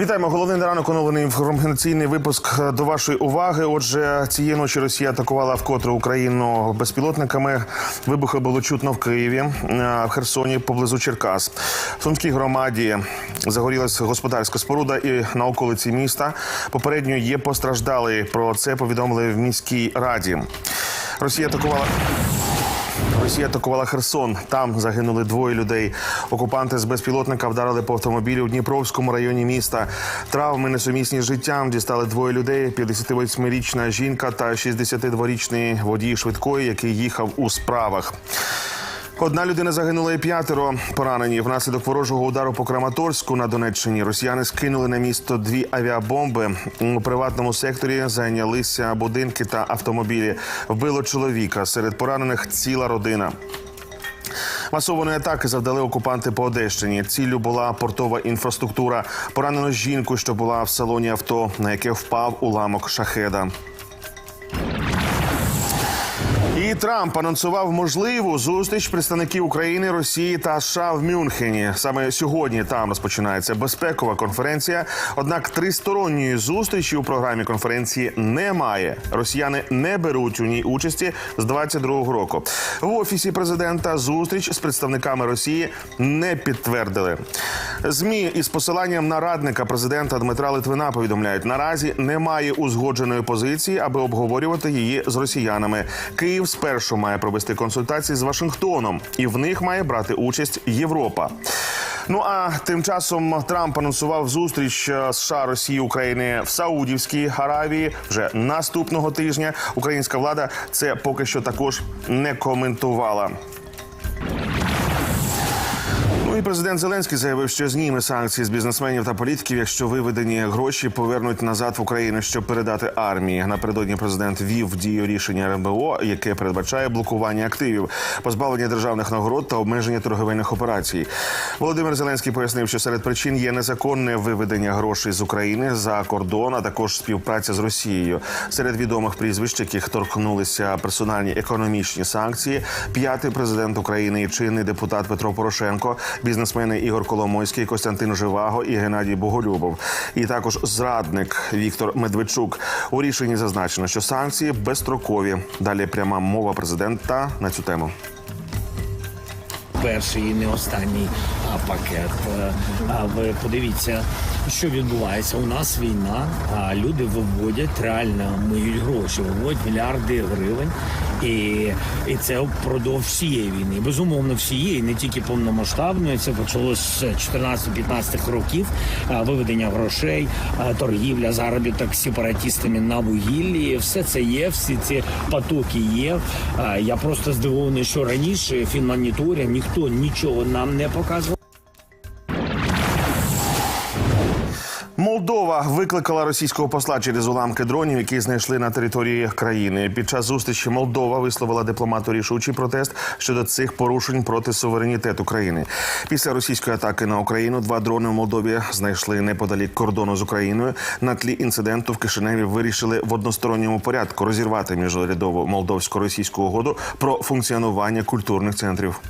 Вітаємо. Головний ранок оновлений інформаційний випуск до вашої уваги. Отже, цієї ночі Росія атакувала вкотре Україну безпілотниками. Вибухи було чутно в Києві, е, в Херсоні, поблизу Черкас. В Сумській громаді загорілася господарська споруда і на околиці міста. Попередньо є постраждали. Про це повідомили в міській раді. Росія атакувала. Росія атакувала Херсон. Там загинули двоє людей. Окупанти з безпілотника вдарили по автомобілі у Дніпровському районі міста. Травми несумісні з життям дістали двоє людей: 58-річна жінка та 62-річний водій швидкої, який їхав у справах. Одна людина загинула і п'ятеро поранені. Внаслідок ворожого удару по Краматорську на Донеччині росіяни скинули на місто дві авіабомби. У приватному секторі зайнялися будинки та автомобілі. Вбило чоловіка. Серед поранених ціла родина. Масованої атаки завдали окупанти по Одещині. Ціллю була портова інфраструктура. Поранено жінку, що була в салоні авто, на яке впав уламок шахеда. І Трамп анонсував можливу зустріч представників України, Росії та США в Мюнхені. Саме сьогодні там розпочинається безпекова конференція. Однак тристоронньої зустрічі у програмі конференції немає. Росіяни не беруть у ній участі з 22-го року. В офісі президента зустріч з представниками Росії не підтвердили. Змі із посиланням на радника президента Дмитра Литвина повідомляють: наразі немає узгодженої позиції, аби обговорювати її з росіянами. Київ спершу має провести консультації з Вашингтоном, і в них має брати участь Європа. Ну а тим часом Трамп анонсував зустріч е, США, Росії, України в Саудівській Аравії вже наступного тижня. Українська влада це поки що також не коментувала. І президент Зеленський заявив, що зніме санкції з бізнесменів та політиків, якщо виведені гроші повернуть назад в Україну, щоб передати армії. Напередодні президент вів в дію рішення РНБО, яке передбачає блокування активів, позбавлення державних нагород та обмеження торговельних операцій. Володимир Зеленський пояснив, що серед причин є незаконне виведення грошей з України за кордон, а також співпраця з Росією. Серед відомих прізвищ, яких торкнулися персональні економічні санкції, п'ятий президент України і чинний депутат Петро Порошенко, бізнесмени Ігор Коломойський, Костянтин Живаго і Геннадій Боголюбов. І також зрадник Віктор Медведчук. У рішенні зазначено, що санкції безстрокові. Далі пряма мова президента на цю тему. перший і не останній пакет. Е, А ви подивіться, що відбувається. У нас війна, а люди виводять реально миють гроші, виводять мільярди гривень, і, і це впродовж всієї війни. Безумовно, всієї, не тільки повномасштабної. Це почалося з 14-15 років. Виведення грошей, торгівля, заробіток сепаратістами на вугіллі. Все це є, всі ці потоки є. Я просто здивований, що раніше фінмоніторинг ніхто нічого нам не показував. Молдова викликала російського посла через уламки дронів, які знайшли на території країни. Під час зустрічі Молдова висловила дипломату рішучий протест щодо цих порушень проти суверенітету країни. Після російської атаки на Україну два дрони в Молдові знайшли неподалік кордону з Україною. На тлі інциденту в Кишиневі вирішили в односторонньому порядку розірвати міжурядову молдовсько-російську угоду про функціонування культурних центрів.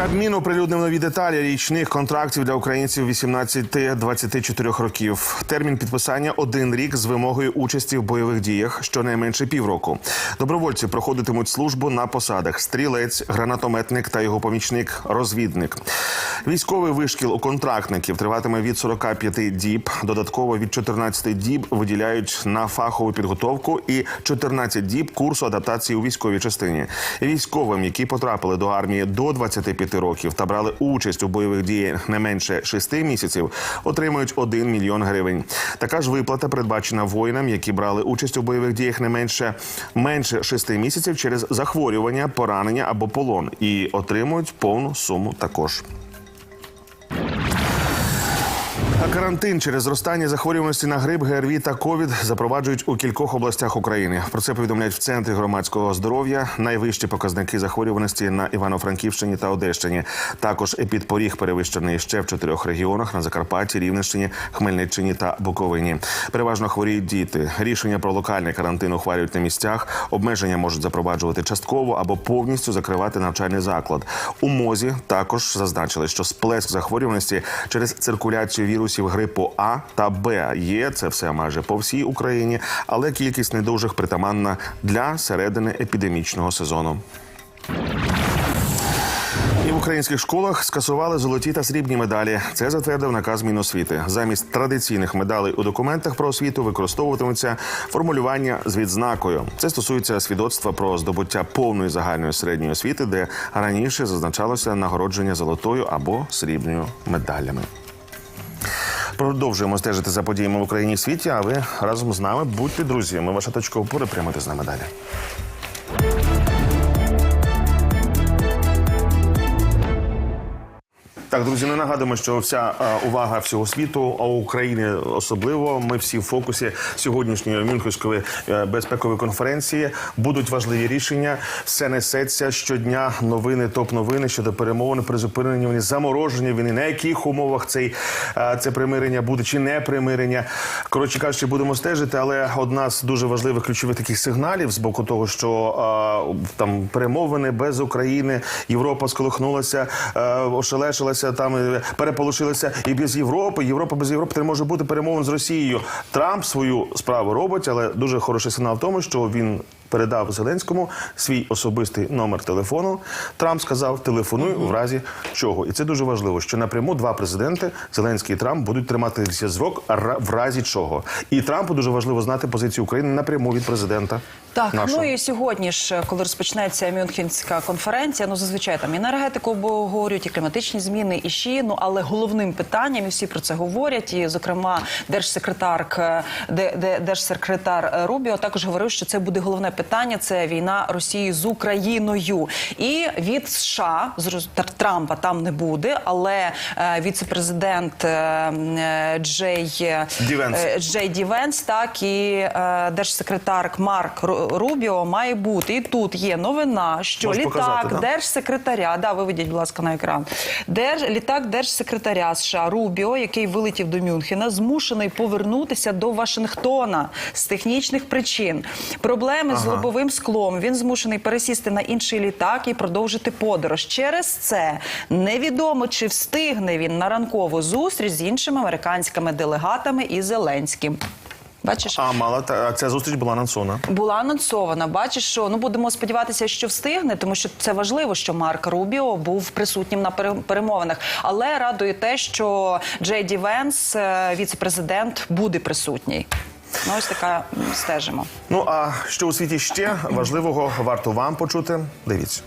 Кабмін оприлюднив нові деталі річних контрактів для українців 18-24 років. Термін підписання один рік з вимогою участі в бойових діях, щонайменше півроку. Добровольці проходитимуть службу на посадах: стрілець, гранатометник та його помічник, розвідник. Військовий вишкіл у контрактників триватиме від 45 діб. Додатково від 14 діб виділяють на фахову підготовку і 14 діб курсу адаптації у військовій частині. Військовим, які потрапили до армії до 25 років та брали участь у бойових діях не менше 6 місяців, отримують 1 мільйон гривень. Така ж виплата передбачена воїнам, які брали участь у бойових діях не менше менше 6 місяців через захворювання, поранення або полон, і отримують повну суму також. Карантин через зростання захворюваності на грип, ГРВІ та ковід запроваджують у кількох областях України. Про це повідомляють в центрі громадського здоров'я. Найвищі показники захворюваності на Івано-Франківщині та Одещині. Також епідпоріг перевищений ще в чотирьох регіонах на Закарпатті, Рівненщині, Хмельниччині та Буковині. Переважно хворіють діти. Рішення про локальний карантин ухвалюють на місцях. Обмеження можуть запроваджувати частково або повністю закривати навчальний заклад. У мозі також зазначили, що сплеск захворюваності через циркуляцію вірусів грипу А та Б є. Це все майже по всій Україні, але кількість недужих притаманна для середини епідемічного сезону. І в українських школах скасували золоті та срібні медалі. Це затвердив наказ Міносвіти. Замість традиційних медалей у документах про освіту використовуватиметься формулювання з відзнакою. Це стосується свідоцтва про здобуття повної загальної середньої освіти, де раніше зазначалося нагородження золотою або срібною медалями. Продовжуємо стежити за подіями в Україні і світі. А ви разом з нами будьте друзі. Ми ваша точка опори прямо з нами далі. Так, друзі, не нагадуємо, що вся е, увага всього світу, а України особливо. Ми всі в фокусі сьогоднішньої Мюнхенської е, безпекової конференції. Будуть важливі рішення. Все несеться щодня. Новини, топ-новини щодо перемовин, призупинення війни, замороження війни. На яких умовах цей е, це примирення буде чи не примирення? Коротше кажучи, будемо стежити. Але одна з дуже важливих ключових таких сигналів з боку того, що там перемовини без України, Європа сколихнулася, е, ошелешилася, там е, переполошилася і без Європи. Європа без Європи не може бути перемовин з Росією. Трамп свою справу робить, але дуже хороший сигнал в тому, що він. Передав Зеленському свій особистий номер телефону. Трамп сказав: телефонуй в разі чого, і це дуже важливо. Що напряму два президенти Зеленський і Трамп будуть тримати зв'язок в разі чого. І Трампу дуже важливо знати позицію України напряму від президента. Так, нашого. ну і сьогодні ж, коли розпочнеться Мюнхенська конференція, ну зазвичай там і енергетику обговорюють, і кліматичні зміни, і ще, ну але головним питанням, і всі про це говорять. І, зокрема, держсекретар де, де, держсекретар е, Рубіо також говорив, що це буде головне питання. Це війна Росії з Україною. І від США Трампа там не буде, але е, віцепрезидент е, е, Джей е, Ді Венс. е, Джей Ді Венс, так і е, держсекретар Марк Ру- Рубіо має бути. І тут є новина, що Можеш літак показати, да? держсекретаря, да, виведіть, будь ласка, на екран. Держ, літак держсекретаря США Рубіо, який вилетів до Мюнхена, змушений повернутися до Вашингтона з технічних причин. Проблеми з лобовим склом. Він змушений пересісти на інший літак і продовжити подорож. Через це невідомо, чи встигне він на ранкову зустріч з іншими американськими делегатами і Зеленським. Бачиш? А мала та а ця зустріч була анонсована. Була анонсована. Бачиш, що ну будемо сподіватися, що встигне, тому що це важливо, що Марк Рубіо був присутнім на пере- перемовинах. Але радує те, що Джей Ді Венс, е, віце-президент, буде присутній. Ну, ось така стежимо. Ну а що у світі ще важливого варто вам почути? Дивіться.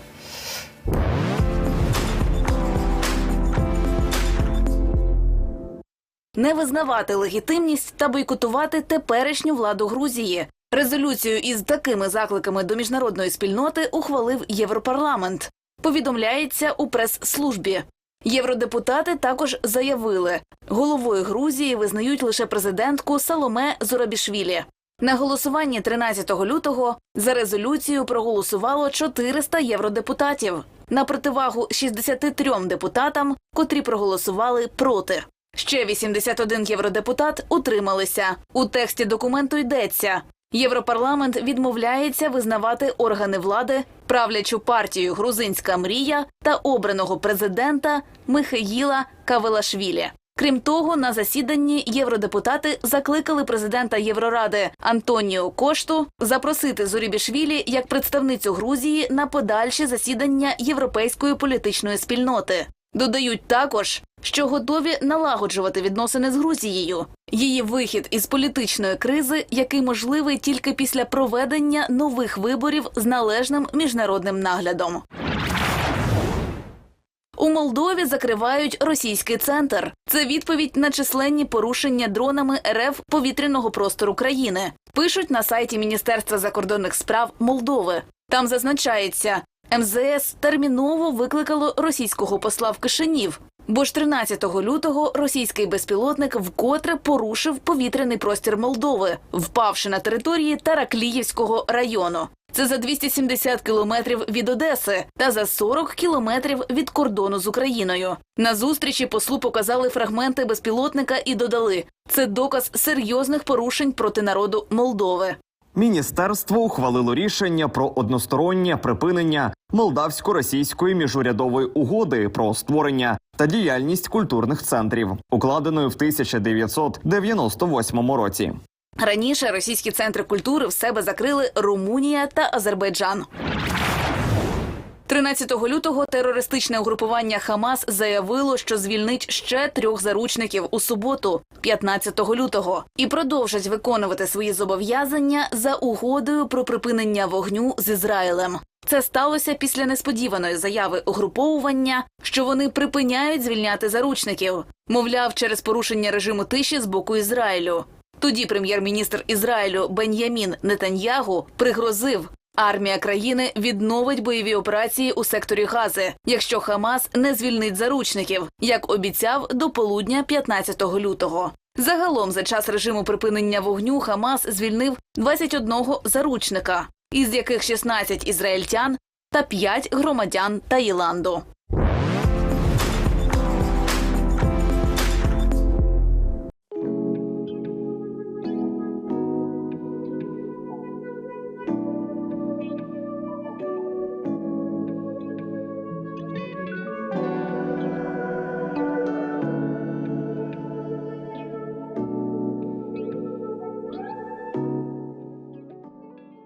Не визнавати легітимність та бойкотувати теперішню владу Грузії. Резолюцію із такими закликами до міжнародної спільноти ухвалив Європарламент. Повідомляється у прес-службі. Євродепутати також заявили, головою Грузії визнають лише президентку Саломе Зорабішвілі. На голосуванні 13 лютого за резолюцію проголосувало 400 євродепутатів на противагу 63 депутатам, котрі проголосували проти. Ще 81 євродепутат утрималися. У тексті документу йдеться. Європарламент відмовляється визнавати органи влади, правлячу партію Грузинська мрія та обраного президента Михаїла Кавелашвілі. Крім того, на засіданні євродепутати закликали президента Євроради Антоніо Кошту запросити Зорібішвілі як представницю Грузії на подальші засідання європейської політичної спільноти. Додають також, що готові налагоджувати відносини з Грузією. Її вихід із політичної кризи, який можливий тільки після проведення нових виборів з належним міжнародним наглядом. У Молдові закривають російський центр. Це відповідь на численні порушення дронами РФ повітряного простору країни. Пишуть на сайті Міністерства закордонних справ Молдови. Там зазначається, МЗС терміново викликало російського посла в Кишинів. Бо ж 13 лютого російський безпілотник вкотре порушив повітряний простір Молдови, впавши на території Таракліївського району. Це за 270 кілометрів від Одеси та за 40 кілометрів від кордону з Україною. На зустрічі послу показали фрагменти безпілотника і додали: це доказ серйозних порушень проти народу Молдови. Міністерство ухвалило рішення про одностороннє припинення молдавсько-російської міжурядової угоди про створення та діяльність культурних центрів, укладеною в 1998 році. Раніше російські центри культури в себе закрили Румунія та Азербайджан. 13 лютого терористичне угрупування Хамас заявило, що звільнить ще трьох заручників у суботу, 15 лютого, і продовжать виконувати свої зобов'язання за угодою про припинення вогню з Ізраїлем. Це сталося після несподіваної заяви угруповування, що вони припиняють звільняти заручників, мовляв, через порушення режиму тиші з боку Ізраїлю. Тоді прем'єр-міністр Ізраїлю Бен'ямін Нетаньягу пригрозив. Армія країни відновить бойові операції у секторі Гази, якщо Хамас не звільнить заручників, як обіцяв до полудня 15 лютого. Загалом, за час режиму припинення вогню, Хамас звільнив 21 заручника, із яких 16 ізраїльтян та 5 громадян Таїланду.